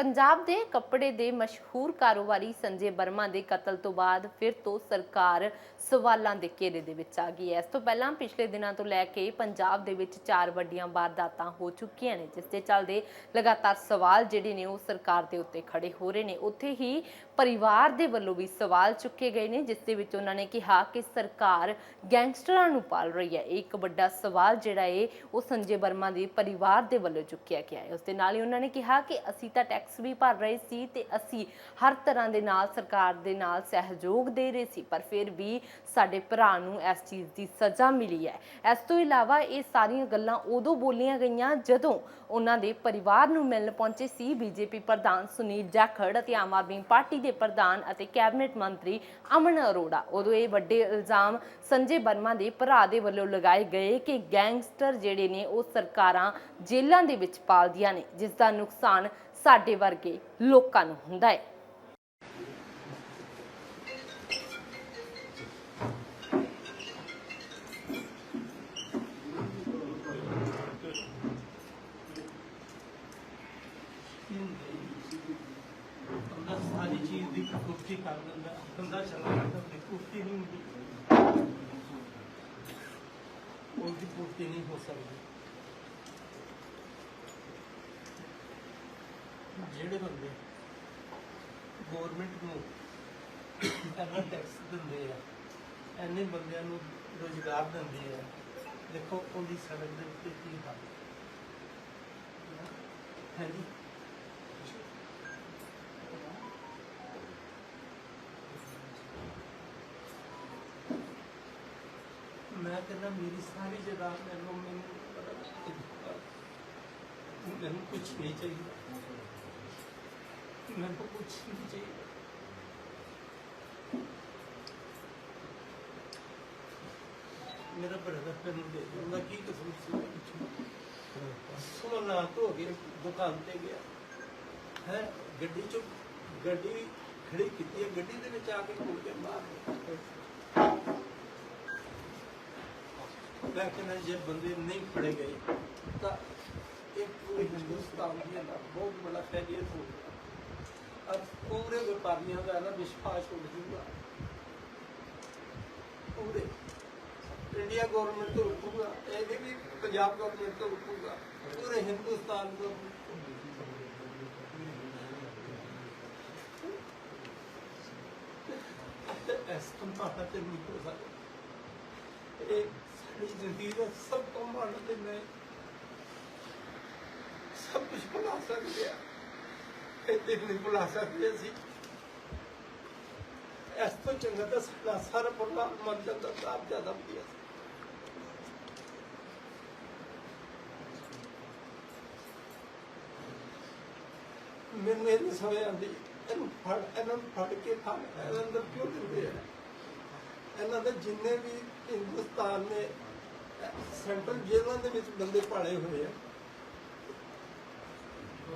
ਪੰਜਾਬ ਦੇ ਕੱਪੜੇ ਦੇ ਮਸ਼ਹੂਰ ਕਾਰੋਬਾਰੀ ਸੰਜੇ ਵਰਮਾ ਦੇ ਕਤਲ ਤੋਂ ਬਾਅਦ ਫਿਰ ਤੋਂ ਸਰਕਾਰ ਸਵਾਲਾਂ ਦੇ ਘੇਰੇ ਦੇ ਵਿੱਚ ਆ ਗਈ ਹੈ। ਇਸ ਤੋਂ ਪਹਿਲਾਂ ਪਿਛਲੇ ਦਿਨਾਂ ਤੋਂ ਲੈ ਕੇ ਪੰਜਾਬ ਦੇ ਵਿੱਚ ਚਾਰ ਵੱਡੀਆਂ ਵਾਰਦਾਤਾਂ ਹੋ ਚੁੱਕੀਆਂ ਨੇ, ਜਿਸ ਦੇ ਚੱਲਦੇ ਲਗਾਤਾਰ ਸਵਾਲ ਜਿਹੜੇ ਨੇ ਉਹ ਸਰਕਾਰ ਦੇ ਉੱਤੇ ਖੜੇ ਹੋ ਰਹੇ ਨੇ। ਉੱਥੇ ਹੀ ਪਰਿਵਾਰ ਦੇ ਵੱਲੋਂ ਵੀ ਸਵਾਲ ਚੁੱਕੇ ਗਏ ਨੇ, ਜਿਸ ਦੇ ਵਿੱਚ ਉਹਨਾਂ ਨੇ ਕਿਹਾ ਕਿ ਸਰਕਾਰ ਗੈਂਗਸਟਰਾਂ ਨੂੰ ਪਾਲ ਰਹੀ ਹੈ। ਇਹ ਇੱਕ ਵੱਡਾ ਸਵਾਲ ਜਿਹੜਾ ਹੈ ਉਹ ਸੰਜੇ ਵਰਮਾ ਦੇ ਪਰਿਵਾਰ ਦੇ ਵੱਲੋਂ ਚੁੱਕਿਆ ਗਿਆ ਹੈ। ਉਸ ਦੇ ਨਾਲ ਹੀ ਉਹਨਾਂ ਨੇ ਕਿਹਾ ਕਿ ਅਸੀਂ ਤਾਂ ਟੈਕਸ ਵੀ ਭਰ ਰਹੇ ਸੀ ਤੇ ਅਸੀਂ ਹਰ ਤਰ੍ਹਾਂ ਦੇ ਨਾਲ ਸਰਕਾਰ ਦੇ ਨਾਲ ਸਹਿਯੋਗ ਦੇ ਰਹੇ ਸੀ, ਪਰ ਫਿਰ ਵੀ ਸਾਡੇ ਭਰਾ ਨੂੰ ਇਸ ਚੀਜ਼ ਦੀ ਸਜ਼ਾ ਮਿਲੀ ਹੈ। ਇਸ ਤੋਂ ਇਲਾਵਾ ਇਹ ਸਾਰੀਆਂ ਗੱਲਾਂ ਉਦੋਂ ਬੋਲੀਆਂ ਗਈਆਂ ਜਦੋਂ ਉਹਨਾਂ ਦੇ ਪਰਿਵਾਰ ਨੂੰ ਮਿਲਣ ਪਹੁੰਚੇ ਸੀ। ਬੀਜੇਪੀ ਪ੍ਰਧਾਨ ਸੁਨੀਲ ਜਾਖੜ ਅਤੇ ਆਮ ਆਦਮੀ ਪਾਰਟੀ ਦੇ ਪ੍ਰਧਾਨ ਅਤੇ ਕੈਬਨਿਟ ਮੰਤਰੀ ਅਮਨ ਅਰੋੜਾ। ਉਦੋਂ ਇਹ ਵੱਡੇ ਇਲਜ਼ਾਮ ਸੰਜੇ ਵਰਮਾ ਦੇ ਭਰਾ ਦੇ ਵੱਲੋਂ ਲਗਾਏ ਗਏ ਕਿ ਗੈਂਗਸਟਰ ਜਿਹੜੇ ਨੇ ਉਹ ਸਰਕਾਰਾਂ ਜੇਲ੍ਹਾਂ ਦੇ ਵਿੱਚ ਪਾਲਦੀਆਂ ਨੇ, ਜਿਸ ਦਾ ਨੁਕਸਾਨ ਸਾਡੇ ਵਰਗੇ ਲੋਕਾਂ ਨੂੰ ਹੁੰਦਾ ਹੈ। ਸਾਰੀ ਚੀਜ਼ ਦੀ ਕੁਰਤੀ ਕਰ ਦਿੰਦਾ, ਬੰਦਾ ਚਲਾ ਜਾਂਦਾ ਆਪਣੀ ਕੁਰਤੀ ਨਹੀਂ ਹੁੰਦੀ। ਉਹਦੀ ਕੁਰਤੀ ਨਹੀਂ ਹੋ ਸਕਦੀ। ਜਿਹੜੇ ਬੰਦੇ ਗਵਰਨਮੈਂਟ ਨੂੰ ਇੰਨਾ ਟੈਕਸ ਦਿੰਦੇ ਆ ਐਨੇ ਬੰਦਿਆਂ ਨੂੰ ਰੋਜ਼ਗਾਰ ਦਿੰਦੇ ਹੈ ਦੇਖੋ ਉਹਦੀ ਸੜਕ ਦੇ ਉੱਤੇ ਕੀ ਹਾਲ ਹੈ ਜੀ ਮੈਂ ਕਹਿੰਦਾ ਮੇਰੀ ਸਾਰੀ ਜਗ੍ਹਾ ਮੈਨੂੰ ਮੈਨੂੰ ਮੈਨੂੰ ਕੁਝ ਨਹੀਂ ਚਾਹੀਦਾ। ਮੈਨੂੰ ਕੁਝ ਨਹੀਂ ਚਾਹੀਦਾ ਮੇਰਾ ਬਰਦਰ ਮੈਨੂੰ ਦੇ ਦਿਓ, ਉਹਦਾ ਕੀ ਕਸੂਰ ਸੀ ਉਹਦੇ ਨਾ ਧੋ ਕੇ ਦੁਕਾਨ ਤੇ ਗਿਆ ਹੈ ਗੱਡੀ ਚ ਗੱਡੀ ਖੜੀ ਕੀਤੀ ਹੈ ਗੱਡੀ ਦੇ ਵਿੱਚ ਆ ਕੇ ਖੋਲ ਕੇ ਬਾਹਰ ਮੈਂ ਕਹਿੰਦਾ ਜੇ ਬੰਦੇ ਨਹੀਂ ਫੜੇ ਗਏ ਤਾਂ ਇਹ ਪੂਰੇ ਹਿੰਦੁਸਤਾਨ ਦੀ ਬਹੁਤ ਬੜਾ ਫੈਲਿਅਰ ਹੋ ਗਿਆ ਪੂਰੇ ਵਪਾਰੀਆਂ ਦਾ ਨਾ ਵਿਸ਼ਵਾਸ ਉੱਡ ਜੂਗਾ। ਪੂਰੇ। ਇੰਡੀਆ ਗਵਰਨਮੈਂਟ ਤੋਂ ਰੁਕੂਗਾ ਇਹ ਵੀ ਪੰਜਾਬ ਗਵਰਨਮੈਂਟ ਤੋਂ ਰੁਕੂਗਾ ਪੂਰੇ ਹਿੰਦੁਸਤਾਨ ਤੋਂ ਇਸ ਤੋਂ ਬਾਅਦ ਤੇ ਨਹੀਂ ਹੋ ਸਕਦਾ। ਇਹ ਸਾਡੀ ਜ਼ਿੰਦਗੀ ਦਾ ਸਭ ਤੋਂ ਮਾੜਾ ਦਿਨ ਹੈ ਸਭ ਕੁਝ ਭੁਲਾ ਸਕਦੇ ਆ ਇਹ ਨਹੀਂ ਭੁਲਾ ਸਕਦੇ ਅਸੀਂ ਇਸ ਤੋਂ ਚੰਗਾ ਤਾਂ ਸਾਡਾ ਸਾਰਾ ਪਰਿਵਾਰ ਮਰ ਜਾਂਦਾ ਤਾਂ ਜ਼ਿਆਦਾ ਵਧੀਆ ਸੀ। ਮੈਨੂੰ ਇਹ ਨਹੀਂ ਸਮਝ ਆਉਂਦੀ, ਇਹਨੂੰ ਫੜ, ਇਹਨਾਂ ਨੂੰ ਫੜ ਕੇ ਥਾਂ ਇਹਨਾਂ ਅੰਦਰ ਕਿਉਂ ਦਿੰਦੇ ਆ? ਇਹਨਾਂ ਦੇ ਜਿੰਨੇ ਵੀ ਹਿੰਦੁਸਤਾਨ ਨੇ ਸੈਂਟਰਲ ਜੇਲ੍ਹਾਂ ਦੇ ਵਿੱਚ ਬੰਦੇ ਪਾੜੇ ਹੋਏ ਆ।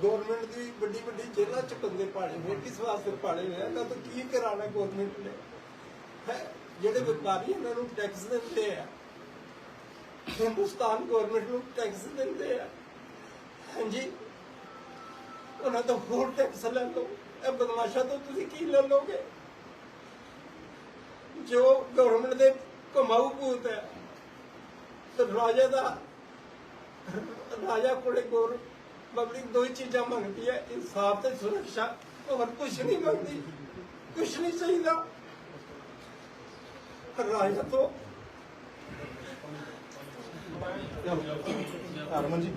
ਗਵਰਨਮੈਂਟ ਦੀ ਵੱਡੀ ਵੱਡੀ ਜੇਲ੍ਹਾਂ ਚ ਬੰਦੇ ਪਾੜੇ ਹੋਏ ਕਿਸ ਵਾਸਤੇ ਪਾੜੇ ਹੋਏ ਆ ਤੋਂ ਕੀ ਕਰਾਣਾ ਗਵਰਨਮੈਂਟ ਨੇ? ਜਿਹੜੇ ਵਪਾਰੀ ਇਹਨਾਂ ਨੂੰ ਟੈਕਸ ਦਿੰਦੇ ਆ। ਹਿੰਦੁਸਤਾਨ ਗਵਰਨਮੈਂਟ ਨੂੰ ਟੈਕਸ ਦਿੰਦੇ ਆ। ਹਾਂਜੀ? ਉਹਨਾਂ ਤੋਂ ਹੋਰ ਟੈਕਸ ਲੈ ਲਓ। ਇਹ ਬਦਮਾਸ਼ਾ ਤੋਂ ਤੁਸੀਂ ਕੀ ਲੈ ਲਓਗੇ? ਜੋ ਗਵਰਨਮੈਂਟ ਦੇ ਕਮਾਊ ਭੂਤ ਹੈ, ਤੇ ਰਾਜਾ ਦਾ, ਰਾਜਾ ਕੋਲੇ ਕੋਲ ਪਬਲਿਕ ਦੋ ਹੀ ਚੀਜ਼ਾਂ ਮੰਗਦੀ ਹੈ, ਇਨਸਾਫ ਤੇ ਸੁਰੱਖਿਆ ਹੋਰ ਕੁਝ ਨਹੀਂ ਮੰਗਦੀ। ਕੁਝ ਨਹੀਂ ਚਾਹੀਦਾ। ਰਾਜ ਤੋਂ। ਹਰਮਨ ਜੀ।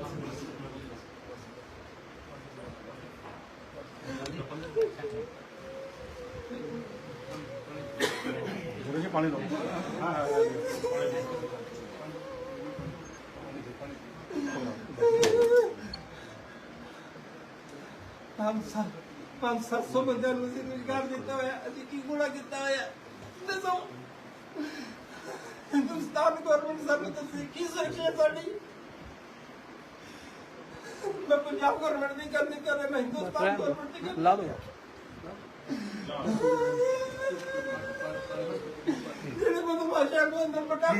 ਥੋੜੇ ਪਾਣੀ ਦਿਓ ਹਾਂ ਹਾਂ। ਪੰਜ ਸੱਤ ਪੰਜ ਸੱਤ ਸੌ ਬੰਦਿਆਂ ਨੂੰ ਅਸੀਂ ਰੁਜ਼ਗਾਰ ਦਿੱਤਾ ਹੋਇਆ ਅਸੀਂ ਕੀ ਗੁਣਾ ਕੀਤਾ ਹੋਇਆ? ਦੱਸੋ। ਹਿੰਦੁਸਤਾਨ ਗਵਰਨਮੈਂਟ ਸਾਨੂੰ ਤੁਸੀਂ ਕੀ ਸੁਰੱਖਿਆ ਸਾਡੀ? ਮੈਂ ਪੰਜਾਬ ਗਵਰਨਮੈਂਟ ਦੀ ਗੱਲ ਨਹੀਂ ਕਰ ਰਿਹਾ ਮੈਂ ਹਿੰਦੁਸਤਾਨ ਗਵਰਨਮੈਂਟ ਦੀ ਗੱਲ ਲਾ ਦੋ ਜਿਹੜੇ ਬਦਮਾਸ਼ਾਂ ਨੂੰ ਅੰਦਰ ਬਟਾ